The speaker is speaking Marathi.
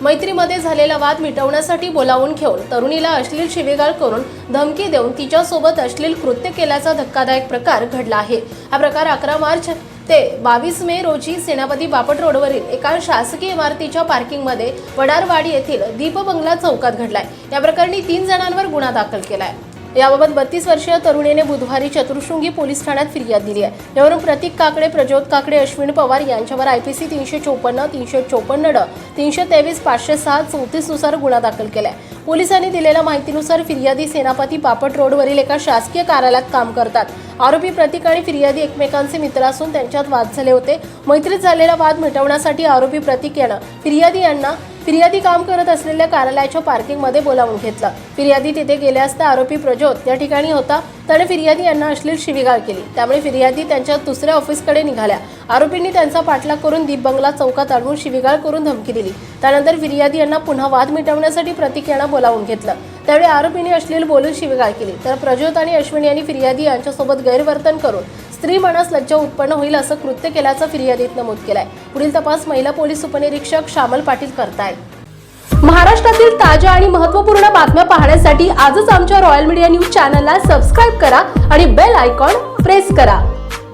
मैत्रीमध्ये झालेला वाद मिटवण्यासाठी बोलावून घेऊन तरुणीला अश्लील शिवेगाळ करून धमकी देऊन तिच्यासोबत अश्लील कृत्य केल्याचा धक्कादायक प्रकार घडला आहे. हा प्रकार अकरा मार्च ते बावीस मे रोजी सेनापती बापट रोडवरील एका शासकीय इमारतीच्या पार्किंगमध्ये वडारवाडी येथील दीप बंगला चौकात घडलाय. या प्रकरणी तीन जणांवर गुन्हा दाखल केलाय. याबाबत बत्तीस वर्षीय तरुणीने बुधवारी चतुर्शृंगी पोलीस ठाण्यात फिर्याद दिली आहे. यावरून प्रतीक काकडे प्रज्योत काकडे अश्विन पवार यांच्यावर आयपीसी तीनशे चोपन्न तीनशे चोपन्न ड तीनशे तेवीस पाचशे सहा चौतीसनुसार गुन्हा दाखल केलाय. पोलिसांनी दिलेल्या माहितीनुसार फिर्यादी सेनापती पापट रोडवरील एका शासकीय कार्यालयात काम करतात. आरोपी प्रतीक आणि फिर्यादी एकमेकांचे मित्र असून त्यांच्यात वाद झाले होते. मैत्रीत झालेला वाद मिटवण्यासाठी आरोपी प्रतीक यानं फिर्यादी यांना फिर्यादी काम करत असलेल्या कार्यालयाच्या पार्किंगमध्ये बोलावून घेतलं. फिर्यादी तिथे गेले असता आरोपी प्रज्योत त्या ठिकाणी होता. त्याने फिर्यादी यांना अश्लील शिवीगाळ केली. त्यामुळे फिर्यादी त्यांच्या दुसऱ्या ऑफिसकडे निघाल्या. आरोपींनी त्यांचा पाठलाग करून दीप बंगला चौकात आणून शिवीगाळ करून धमकी दिली. त्यानंतर फिर्यादी यांना पुन्हा वाद मिटवण्यासाठी प्रतीक यांना बोलावून घेतलं. त्यावेळी आरोपींनी अश्लील बोलून शिवीगाळ केली. तर प्रज्योत आणि अश्विनी यांनी फिर्यादी यांच्यासोबत गैरवर्तन करून स्त्री मनस लज्जा उत्पन्न होईल असं कृत्य केल्याचं फिर्यादीत नमूद केलंय. पुढील तपास महिला पोलीस उपनिरीक्षक श्यामल पाटील करतायत. महाराष्ट्रातील ताज्या आणि महत्त्वपूर्ण बातम्या पाहण्यासाठी आजच आमच्या रॉयल मीडिया न्यूज चॅनलला सबस्क्राईब करा आणि बेल आयकॉन प्रेस करा.